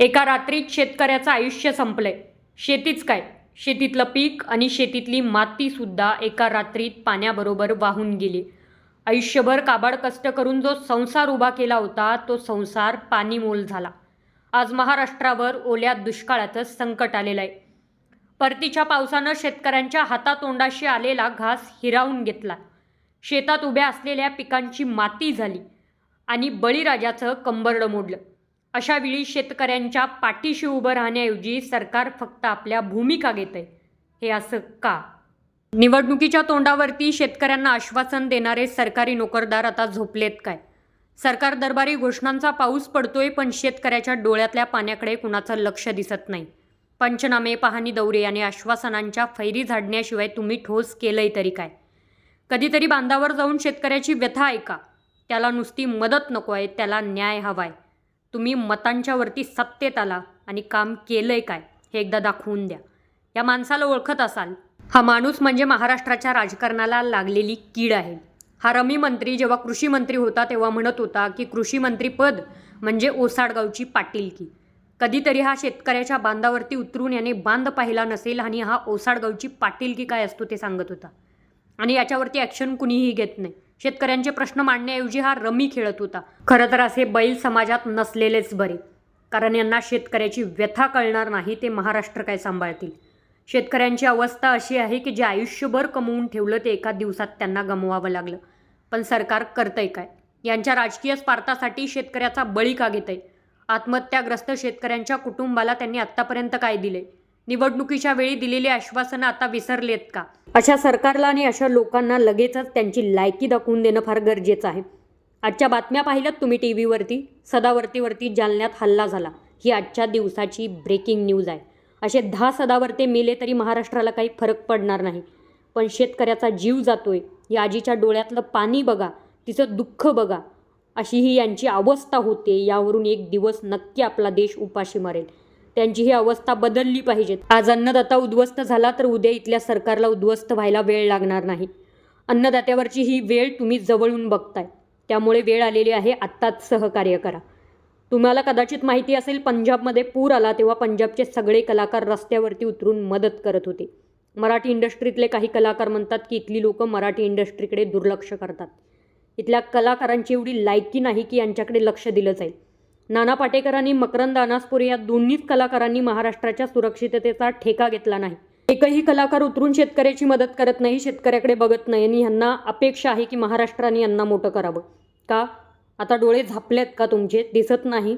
एका रात्रीत शेतकऱ्याचं आयुष्य संपलंय. शेतीच काय? शेतीतलं पीक आणि शेतीतली मातीसुद्धा एका रात्रीत पाण्याबरोबर वाहून गेली. आयुष्यभर काबाड कष्ट करून जो संसार उभा केला होता तो संसार पाणीमोल झाला. आज महाराष्ट्रावर ओल्या दुष्काळाचं संकट आलेलं आहे. परतीच्या पावसानं शेतकऱ्यांच्या हातातोंडाशी आलेला घास हिरावून घेतला. शेतात उभ्या असलेल्या पिकांची माती झाली आणि बळीराजाचं कंबरडं मोडलं. अशा वेळी शेतकऱ्यांच्या पाठीशी उभं राहण्याऐवजी सरकार फक्त आपल्या भूमिका घेत आहे हे असं का? निवडणुकीच्या तोंडावरती शेतकऱ्यांना आश्वासन देणारे सरकारी नोकरदार आता झोपलेत काय? सरकार दरबारी घोषणांचा पाऊस पडतोय पण शेतकऱ्याच्या डोळ्यातल्या पाण्याकडे कुणाचं लक्ष दिसत नाही. पंचनामे पाहणी दौरे आणि आश्वासनांच्या फैरी झाडण्याशिवाय तुम्ही ठोस केलंय तरी काय? कधीतरी बांधावर जाऊन शेतकऱ्याची व्यथा ऐका. त्याला नुसती मदत नको आहे त्याला न्याय हवाय. तुम्ही मतांच्या वरती सत्तेत आला आणि काम केलंय काय हे एकदा दाखवून द्या. या माणसाला ओळखत असाल हा माणूस म्हणजे महाराष्ट्राच्या राजकारणाला लागलेली कीड आहे. हा रमी मंत्री जेव्हा कृषी मंत्री होता तेव्हा म्हणत होता की कृषी मंत्री पद म्हणजे ओसाडगावची पाटीलकी. कधीतरी हा शेतकऱ्याच्या बांधावरती उतरून याने बांध पाहिला नसेल आणि हा ओसाडगावची पाटीलकी काय असतो ते सांगत होता. आणि याच्यावरती ॲक्शन कुणीही घेत नाही. शेतकऱ्यांचे प्रश्न मांडण्याऐवजी हा रमी खेळत होता. खरं तर असे बैल समाजात नसलेलेच बरे. कारण यांना शेतकऱ्याची व्यथा कळणार नाही ते महाराष्ट्र काय सांभाळतील? शेतकऱ्यांची अवस्था अशी आहे की जे आयुष्यभर कमवून ठेवलं ते एका दिवसात त्यांना गमवावं लागलं. पण सरकार करतंय काय? यांच्या राजकीय स्वार्थासाठी शेतकऱ्याचा बळी का घेतंय? आत्महत्याग्रस्त शेतकऱ्यांच्या कुटुंबाला त्यांनी आत्तापर्यंत काय दिले निवडणुकीच्या वेळी दिलेली आश्वासनं आता विसरलेत का? अशा सरकारला आणि अशा लोकांना लगेचच त्यांची लायकी दाखवून देणं फार गरजेचं आहे. आजच्या बातम्या पाहिल्यात तुम्ही टी व्हीवरती सदावर्तीवरती जालन्यात हल्ला झाला. ही आजच्या दिवसाची ब्रेकिंग न्यूज आहे. असे दहा सदावर्ते मेले तरी महाराष्ट्राला काही फरक पडणार नाही. पण शेतकऱ्याचा जीव जातोय. या आजीच्या डोळ्यातलं पाणी बघा. तिचं दुःख बघा. अशी ही यांची अवस्था होते. यावरून एक दिवस नक्की आपला देश उपाशी मरेल. त्यांची ही अवस्था बदलली पाहिजे आज अन्नदाता उद्ध्वस्त झाला तर उद्या इथल्या सरकारला उद्ध्वस्त व्हायला वेळ लागणार नाही. अन्नदात्यावरची ही वेळ तुम्ही जवळून बघताय. त्यामुळे वेळ आलेली आहे आत्ताच सहकार्य करा. तुम्हाला कदाचित माहिती असेल पंजाबमध्ये पूर आला तेव्हा पंजाबचे सगळे कलाकार रस्त्यावरती उतरून मदत करत होते. मराठी इंडस्ट्रीतले काही कलाकार म्हणतात की इथली लोक मराठी इंडस्ट्रीकडे दुर्लक्ष करतात. इथल्या कलाकारांची एवढी लायकी नाही की यांच्याकडे लक्ष दिलं जाईल. नाना पाटेकरांनी मकरंद अनासपुरे या दोन्हीच कलाकारांनी महाराष्ट्राच्या सुरक्षिततेचा ठेका घेतला नाही. एकही कलाकार उतरून शेतकऱ्याची मदत करत नाही शेतकऱ्याकडे बघत नाही आणि ह्यांना अपेक्षा आहे की महाराष्ट्राने यांना मोठं करावं. का? आता डोळे झापलेत का तुमचे? दिसत नाही.